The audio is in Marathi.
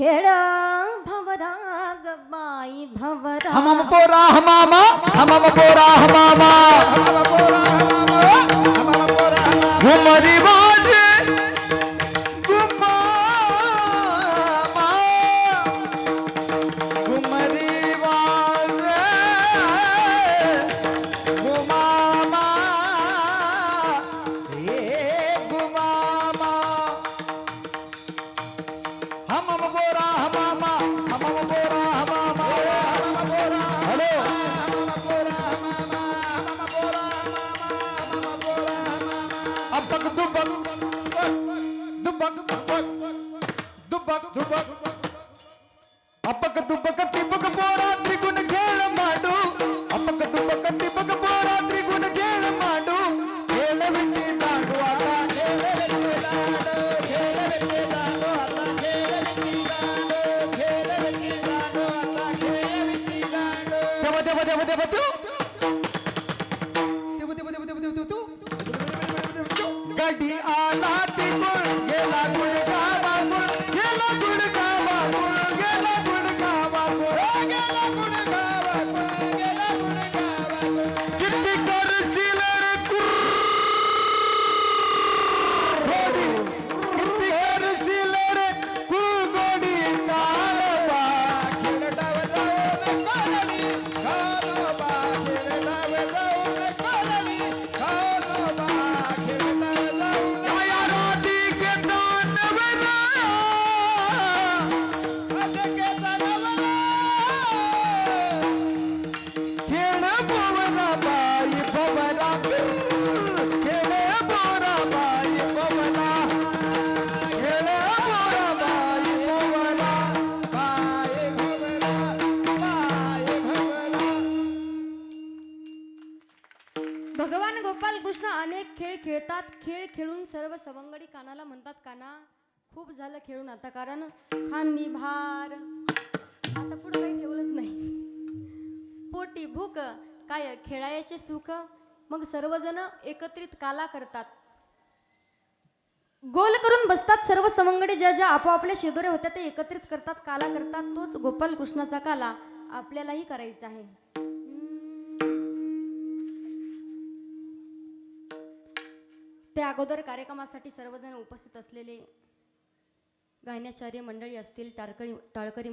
खेळ भवराग बाई भवरा हमाम पोरा हमामा हमाम पोरा हमामा घुमरी बाजे தும்பக் தும்பக் தும்பக் தும்பக் தும்பக் அப்பக்க தும்பக்க திம்பக்க போரா திரிகுண கேள மாடு அப்பக்க தும்பக்க திம்பக்க போரா திரிகுண கேள மாடு கேள விட்டு தாங்குவாட கேள விட்டு தாடு கேள விட்டு தாடு அத்தா கேள விட்டு தாடு கேள விட்டு தாடு गडी आला तिकुळ गेला गुळ बाबूळ गेला गुळ बाबूळ गेला गुळ बाबूळ गेला गुळ बाबूळ गेला गुळ भगवान गोपाल कृष्ण अनेक खेळ खेळतात. खेळ खेळून सर्व सवंगडी कानाला म्हणतात काना खूप झालं खेळून आता कारण खांदी भार आता पुढे काही ठेवलंच नाही. पोटी भूक काय खेळायचे सुख? मग सर्वजण एकत्रित काला करतात. गोल करून बसतात सर्व सवंगडी ज्या ज्या आपापल्या शेदोरे होत्या ते एकत्रित करतात काला करतात. तोच गोपाल कृष्णाचा काला आपल्यालाही करायचा आहे. त्या अगोदर कार्यक्रमासाठी सर्वजण उपस्थित असलेले गायनाचार्य मंडळी असतील टाळकरी टाळकरी